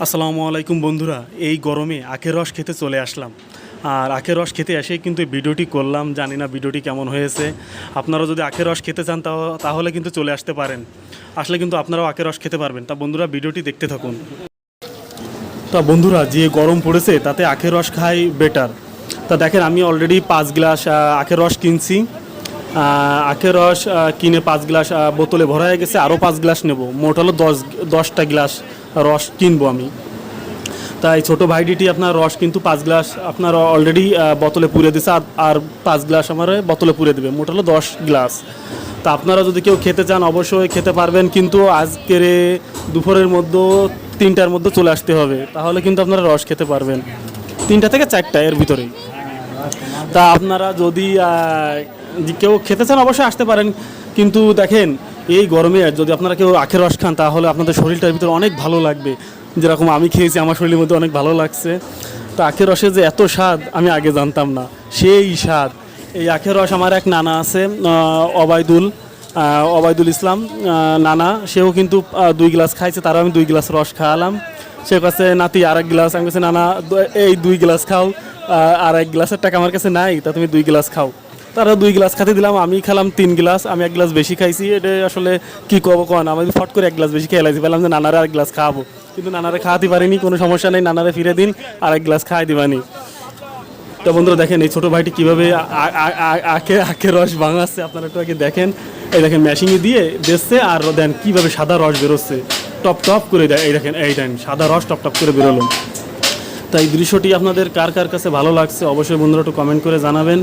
আসসালামু আলাইকুম বন্ধুরা, এই গরমে আখের রস খেতে চলে আসলাম। আর আখের রস খেতে এসেই কিন্তু ভিডিওটি করলাম, জানি না ভিডিওটি কেমন হয়েছে। আপনারা যদি আখের রস খেতে চান তাহ- তাহলে কিন্তু চলে আসতে পারেন। আসলে কিন্তু আপনারাও আখের রস খেতে পারবেন। তা বন্ধুরা, ভিডিওটি দেখতে থাকুন। তা বন্ধুরা, যে গরম পড়েছে, তাতে আখের রস খাই বেটার তা দেখেন, আমি অলরেডি পাঁচ গ্লাস আখের রস কিনছি। আখের রস কিনে পাঁচ গ্লাস বোতলে ভরা হয়ে গেছে, আরও পাঁচ গ্লাস নেব। মোট হলো দশ, দশটা গ্লাস রস কিনবো আমি। তাই ছোট ভাইডিটি আপনার রস কিন্তু পাঁচ গ্লাস আপনার অলরেডি বোতলে পুরে দিছে, আর আর পাঁচ গ্লাস আমার বোতলে পুরে দেবে। মোট হলো দশ গ্লাস। তা আপনারা যদি কেউ খেতে চান, অবশ্যই খেতে পারবেন, কিন্তু আজকের দুপুরের মধ্যে, তিনটার মধ্যে চলে আসতে হবে। তাহলে কিন্তু আপনারা রস খেতে পারবেন। তিনটা থেকে চারটা এর ভিতরেই। তা আপনারা যদি কেউ খেতে চান অবশ্যই আসতে পারেন। কিন্তু দেখেন, এই গরমে যদি আপনারা কেউ আখের রস খান, তাহলে আপনাদের শরীরটার ভিতরে অনেক ভালো লাগবে। যেরকম আমি খেয়েছি, আমার শরীরের মধ্যে অনেক ভালো লাগছে। তো আখের রসের যে এত স্বাদ, আমি আগে জানতাম না। সেই স্বাদ। এই আখের রস আমার এক নানা আছে অবায়দুল অবায়দুল ইসলাম নানা। সেও কিন্তু দুই গ্লাস খাইছে, তারও আমি দুই গ্লাস রস খাওয়ালাম। সে কাছে, নাতি আর এক গ্লাস। আমি কাছে নানা, এই দুই গ্লাস খাও আর এক গ্লাসের টাকা আমার কাছে নাই, তা তুমি দুই গ্লাস খাও। তারা দুই গ্লাস খেতে দিলাম, আমি খেলাম তিন গ্লাস, আমি এক গ্লাস বেশি খাইছি। এটা আসলে কি কব কন আমি ফট করে এক গ্লাস বেশি খেয়ে লাগছি পেলাম যে নানারে এক গ্লাস খাওয়াবো। কিন্তু নানারে খাওয়াতে পারিনি, কোনো সমস্যা নেই, নানারে ফিরে দিন আর এক গ্লাস খাওয়াই দিবানি। তো বন্ধুরা দেখেন, এই ছোটো ভাইটি কীভাবে আখে আখে রস ভাঙাচ্ছে, আপনারা একটু আগে দেখেন। এই দেখেন মেশিনে দিয়ে দিচ্ছে আর দেন কীভাবে সাদা রস বেরোচ্ছে। টপ টপ করে দেয় এই দেখেন, এই দেন, সাদা রস টপ টপ করে বেরোলো। তাই দৃশ্যটি আপনাদের কার কার কাছে ভালো লাগছে, অবশ্যই বন্ধুরা একটু কমেন্ট করে জানাবেন।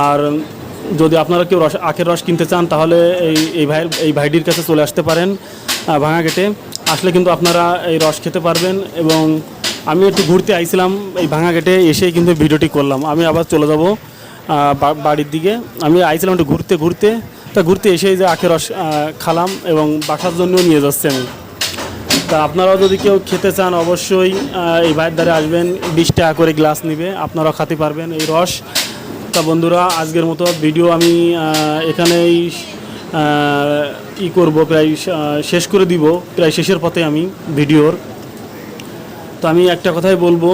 আর যদি আপনারা কেউ রস, আখের রস কিনতে চান, তাহলে এই এই ভাইয়ের, এই ভাইটির কাছে চলে আসতে পারেন ভাঙা গেটে। আসলে কিন্তু আপনারা এই রস খেতে পারবেন এবং আমি একটু ঘুরতে আইছিলাম এই ভাঙা গেটে, এসেই কিন্তু ভিডিওটি করলাম। আমি আবার চলে যাব বাড়ির দিকে। আমি আইছিলাম একটু ঘুরতে ঘুরতে। তা ঘুরতে এসেই যে আখের রস খালাম এবং বাসার জন্য নিয়ে যাচ্ছি আমি। তা আপনারাও যদি কেউ খেতে চান, অবশ্যই এই ভাইয়ের দ্বারে আসবেন। বিশ টাকা করে গ্লাস নিবে, আপনারাও খেতে পারবেন এই রস। তা বন্ধুরা, আজকের মতো ভিডিও আমি এখানেই ই করব, প্রায় শেষ করে দিব, প্রায় শেষের পথে আমি ভিডিওর। তো আমি একটা কথাই বলব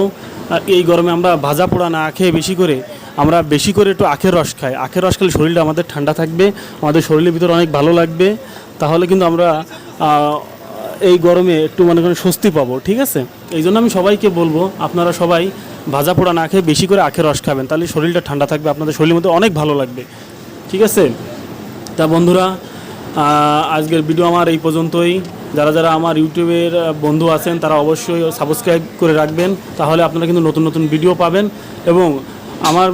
এই গরমে আমরা ভাজা পোড়া না খেয়ে বেশি করে, আমরা বেশি করে একটু আখের রস খাই। আখের রস খেলে শরীরটা আমাদের ঠান্ডা থাকবে, আমাদের শরীরের ভিতরে অনেক ভালো লাগবে। তাহলে কিন্তু আমরা এই গরমে একটু মনে করেন স্বস্তি পাবো, ঠিক আছে? এই জন্য আমি সবাইকে বলব, আপনারা সবাই ভাজা পোড়া না খেয়ে বেশি করে আখের রস খাবেন, তাহলে শরীরটা ঠান্ডা থাকবে, আপনাদের শরীরের মধ্যে অনেক ভালো লাগবে। ঠিক আছে? তা বন্ধুরা আজকের ভিডিও আমার এই পর্যন্তই। যারা যারা আমার ইউটিউবের বন্ধু আছেন, তারা অবশ্যই সাবস্ক্রাইব করে রাখবেন, তাহলে আপনারা কিন্তু নতুন নতুন ভিডিও পাবেন এবং আমার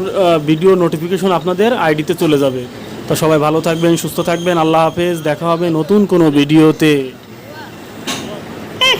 ভিডিও নোটিফিকেশন আপনাদের আইডিতে চলে যাবে। তা সবাই ভালো থাকবেন, সুস্থ থাকবেন, আল্লাহ হাফেজ, দেখা হবে নতুন কোনো ভিডিওতে